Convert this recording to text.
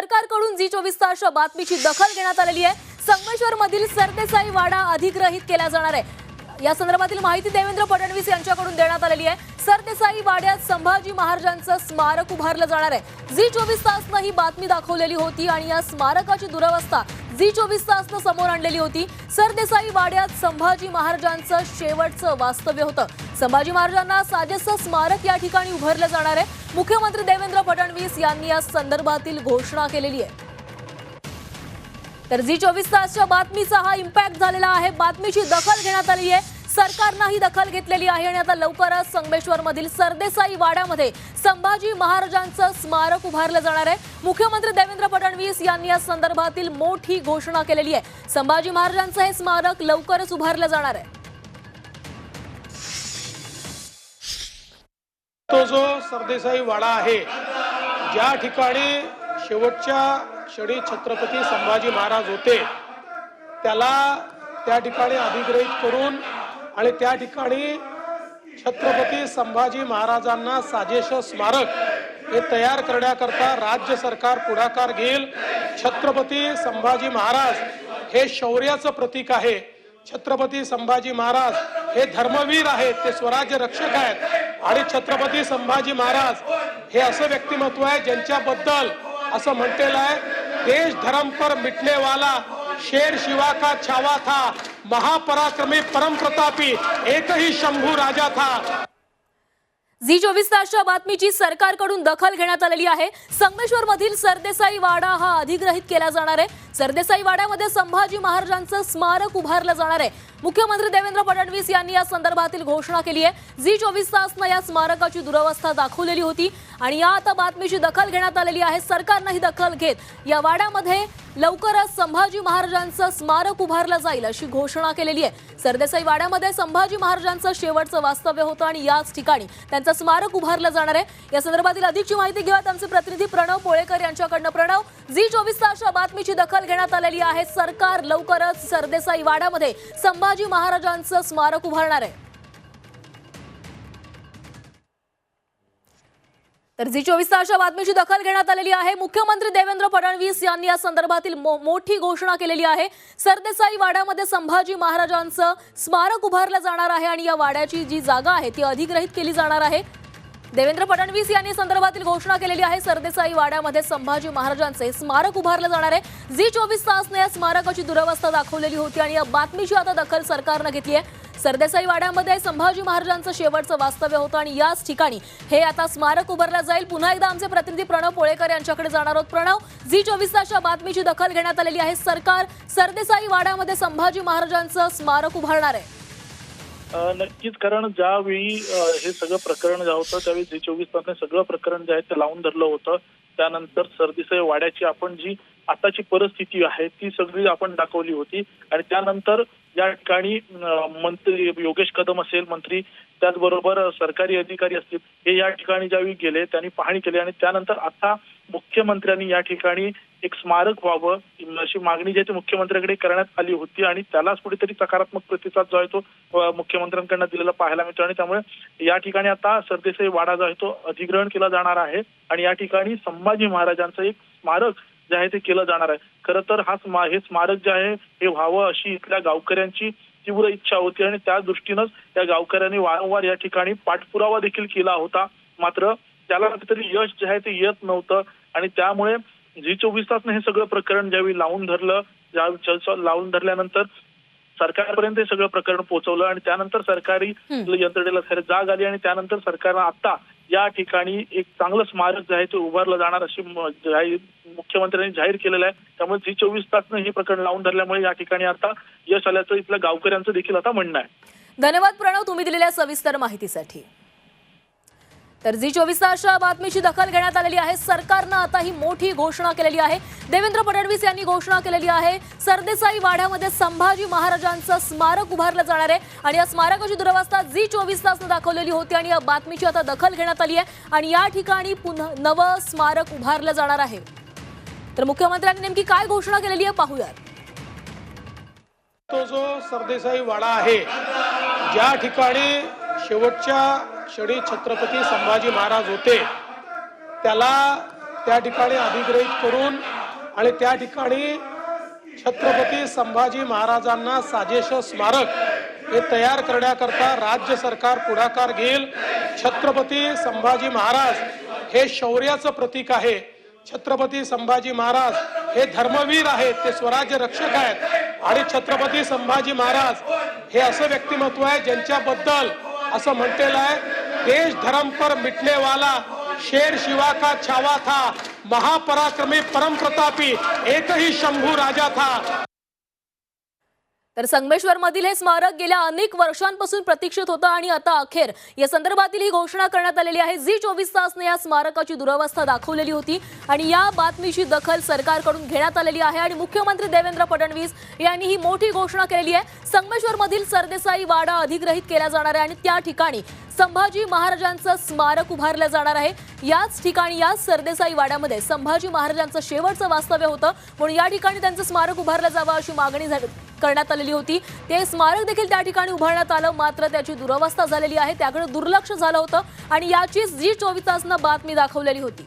सरकारकडून जी चोवीस तासच्या बातमीची दखल घेण्यात आलेली आहे. संगमेश्वर मधील सरदेसाई वाडा अधिग्रहित केला जाणार आहे. या संदर्भातील माहिती देवेंद्र फडणवीस यांच्याकडून देण्यात आलेली आहे. सरदेसाई वाड्यात संभाजी महाराजांचं स्मारक उभारलं जाणार आहे. जी चोवीस तासनं ही बातमी दाखवलेली होती आणि या स्मारकाची दुरवस्था झी चोवीस तासनं समोर आणलेली होती. सरदेसाई वाड्यात संभाजी महाराजांचं शेवटचं वास्तव्य होतं. संभाजी महाराजांना साजेसं स्मारक या ठिकाणी उभारलं जाणार आहे. मुख्यमंत्री देवेंद्र फडणवीस यांनी या संदर्भातील घोषणा केलेली आहे. तर झी चोवीस तासच्या बातमीचा हा इम्पॅक्ट झालेला आहे. बातमीची दखल घेण्यात आली आहे. सरकारनं ही दखल घेतलेली आहे आणि आता लवकरच संगमेश्वर मधील सरदेसाई वाड्यामध्ये संभाजी महाराजांचं स्मारक उभारलं जाणार आहे. मुख्यमंत्री देवेंद्र फडणवीस यांनी या संदर्भातील मोठी घोषणा केलेली आहे. संभाजी महाराजांचं हे स्मारक लवकरच उभारलं जाणार आहे. तो जो सरदेसाई वाडा आहे ज्या ठिकाणी शेवटच्या क्षणी छत्रपती संभाजी महाराज होते त्याला त्या ठिकाणी अधिग्रहित करून आणि त्या ठिकाणी छत्रपती संभाजी महाराजांना साजेश स्मारक हे तयार करण्याकरता राज्य सरकार पुढाकार घेईल. छत्रपती संभाजी महाराज हे शौर्याचं प्रतीक आहे. छत्रपती संभाजी महाराज हे धर्मवीर आहेत ते स्वराज्य रक्षक आहेत. आणि छत्रपती संभाजी महाराज हे असं व्यक्तिमत्व आहे ज्यांच्याबद्दल असं म्हटलेलं आहे देश धर्म पर मिटने वाला शेर शिवा का छावा था महापराक्रमी परम प्रतापी एक शंभू राजा था. झी चोवीस तासच्या बातमीची सरकारकडून दखल घेण्यात आलेली आहे. संगमेश्वर मधील सरदेसाई वाडा हा अधिग्रहित केला जाणार आहे. सरदेसाई वाड्यामध्ये संभाजी महाराजांचं स्मारक उभारलं जाणार आहे. मुख्यमंत्री देवेंद्र फडणवीस यांनी या संदर्भातील घोषणा केली आहे. झी चोवीस तासनं या स्मारकाची दुरवस्था दाखवलेली होती. आणि या आता बातमीची दखल घेण्यात आलेली आहे. सरकारनं ही दखल घेत या वाड्यामध्ये लवकरच संभाजी महाराजांचं स्मारक उभारलं जाईल अशी घोषणा केलेली आहे. सरदेसाई वाड्यामध्ये संभाजी महाराजांचं शेवटचं वास्तव्य होतं आणि याच ठिकाणी त्यांचं स्मारक उभारलं जाणार आहे. या संदर्भातील अधिकची माहिती घेऊयात आमचे प्रतिनिधी प्रणव पोळेकर यांच्याकडनं. प्रणव झी चोवीस तासच्या बातमीची दखल घेण्यात आलेली आहे. सरकार लवकरच सरदेसाई वाड्यामध्ये संभाजी महाराजांचं स्मारक उभारणार आहे. तर झी चोवीस तासच्या बातमीची दखल घेण्यात आलेली आहे. मुख्यमंत्री देवेंद्र फडणवीस यांनी या संदर्भातील मो- मोठी घोषणा केलेली आहे. सरदेसाई वाड्यामध्ये संभाजी महाराजांचं स्मारक उभारलं जाणार आहे आणि या वाड्याची जी जागा आहे ती अधिग्रहित केली जाणार आहे. देवेंद्र फडणवीस यांनी संदर्भातील घोषणा केलेली आहे. सरदेसाई वाड्यामध्ये संभाजी महाराजांचे स्मारक उभारलं जाणार आहे. झी चोवीस तासने या स्मारकाची दुरवस्था दाखवलेली होती आणि या बातमीची आता दखल सरकारनं घेतली आहे. सरदेसाई वाड्यामध्ये संभाजी महाराजांचं शेवटचं वास्तव्य होतं आणि याच ठिकाणी हे आता स्मारक उभारलं जाईल. पुन्हा एकदा आमचे प्रतिनिधी प्रणव पोळेकर यांच्याकडे जाणार आहोत. प्रणव झी चोवीस तासच्या बातमीची दखल घेण्यात आलेली आहे. सरकार सरदेसाई वाड्यामध्ये संभाजी महाराजांचं स्मारक उभारणार आहे. नक्कीच कारण ज्यावेळी हे सगळं प्रकरण जे होतं त्यावेळी झी चोवीस तासने सगळं प्रकरण जे आहे ते लावून धरलं होतं. त्यानंतर सरदेसाई वाड्याची आपण जी आताची परिस्थिती आहे ती सगळी आपण दाखवली होती. आणि त्यानंतर या ठिकाणी मंत्री योगेश कदम असेल मंत्री त्याचबरोबर सरकारी अधिकारी असतील हे या ठिकाणी ज्यावेळी गेले त्यांनी पाहणी केली आणि त्यानंतर आता मुख्यमंत्र्यांनी या ठिकाणी एक स्मारक व्हावं अशी मागणी जी आहे ती मुख्यमंत्र्यांकडे करण्यात आली होती आणि त्यालाच कुठेतरी सकारात्मक प्रतिसाद जो आहे तो मुख्यमंत्र्यांकडनं दिलेला पाहायला मिळतो. आणि त्यामुळे या ठिकाणी आता सरदेसाई वाडा जो आहे तो अधिग्रहण केला जाणार आहे. आणि या ठिकाणी संभाजी महाराजांचं एक स्मारक जे आहे ते केलं जाणार आहे. खरं तर हा स्मा हे स्मारक जे आहे हे व्हावं अशी इथल्या गावकऱ्यांची तीव्र इच्छा होती आणि त्या दृष्टीनंच या गावकऱ्यांनी वारंवार या ठिकाणी पाठपुरावा देखील केला होता. मात्र त्याला कुठेतरी यश जे आहे ते येत नव्हतं आणि त्यामुळे जी चोवीस तासनं हे सगळं प्रकरण ज्यावेळी लावून धरलं ज्या- लावून धरल्यानंतर सरकारपर्यंत हे सगळं प्रकरण पोहोचवलं आणि त्यानंतर सरकारी यंत्रणेला खरं जाग आली आणि त्यानंतर सरकारनं आता या ठिकाणी एक चांगलं स्मारक जे आहे ते उभारलं जाणार अशी मुख्यमंत्र्यांनी जाहीर केलेलं आहे. त्यामुळे झी चोवीस तासनं हे प्रकरण लावून धरल्यामुळे या ठिकाणी आता यश आल्याचं इथल्या गावकऱ्यांचं देखील आता म्हणणं आहे. धन्यवाद प्रणव तुम्ही दिलेल्या सविस्तर माहितीसाठी. तर झी चोवीस तासच्या बातमीची दखल घेण्यात आलेली आहे. सरकारनं आता ही मोठी घोषणा केलेली आहे. देवेंद्र फडणवीस यांनी घोषणा केलेली आहे. सरदेसाई वाड्यामध्ये संभाजी महाराजांचं स्मारक उभारलं जाणार आहे. आणि या स्मारकाची दुरवस्था झी चोवीस तासनं दाखवलेली होती आणि या बातमीची आता दखल घेण्यात आली आहे. आणि या ठिकाणी पुन्हा नवं स्मारक उभारलं जाणार आहे. तर मुख्यमंत्र्यांनी नेमकी काय घोषणा केलेली आहे पाहूयात. तो जो सरदेसाई वाडा आहे ज्या ठिकाणी शेवटच्या क्षणी छत्रपती संभाजी महाराज होते. त्याला त्या ठिकाणी अधिग्रहित करून आणि त्या ठिकाणी छत्रपती संभाजी महाराजांना साजेश स्मारक हे तयार करण्याकरता राज्य सरकार पुढाकार घेईल. छत्रपती संभाजी महाराज हे शौर्याचं प्रतीक आहे. छत्रपती संभाजी महाराज हे धर्मवीर आहेत ते स्वराज्य रक्षक आहेत. आणि छत्रपती संभाजी महाराज हे असं व्यक्तिमत्व आहे ज्यांच्याबद्दल असं म्हटलेलं आहे देश धर्म पर मिटने वाला शेर शिवा का छावा था। महापराक्रमी परम प्रतापी एक ही शंभू राजा था। तर संगमेश्वर मधील हे स्मारक गेल्या अनेक वर्षांपासून प्रतीक्षित होतं आणि आता अखेर या संदर्भातील ही घोषणा करण्यात आलेली आहे. झी चोवीस तासने या स्मारकाची दुरवस्था दाखवलेली होती आणि या बातमीची दखल सरकारकडून घेण्यात आलेली आहे आणि मुख्यमंत्री देवेंद्र फडणवीस यांनी ही मोठी घोषणा केलेली आहे. संगमेश्वर मधील सरदेसाई वाडा अधिग्रहित केला जाणार आहे आणि त्या ठिकाणी संभाजी महाराजांचं स्मारक उभारलं जाणार आहे. याच ठिकाणी या सरदेसाई वाड्यामध्ये संभाजी महाराजांचं शेवटचं वास्तव्य होतं. म्हणून या ठिकाणी त्यांचं स्मारक उभारलं जावं अशी मागणी करण्यात आलेली होती. ते स्मारक देखील त्या ठिकाणी उभारण्यात आलं. मात्र त्याची दुरवस्था झालेली आहे. त्याकडे दुर्लक्ष झालं होतं. आणि याचीच जी चोवीस तासनं बातमी दाखवलेली होती.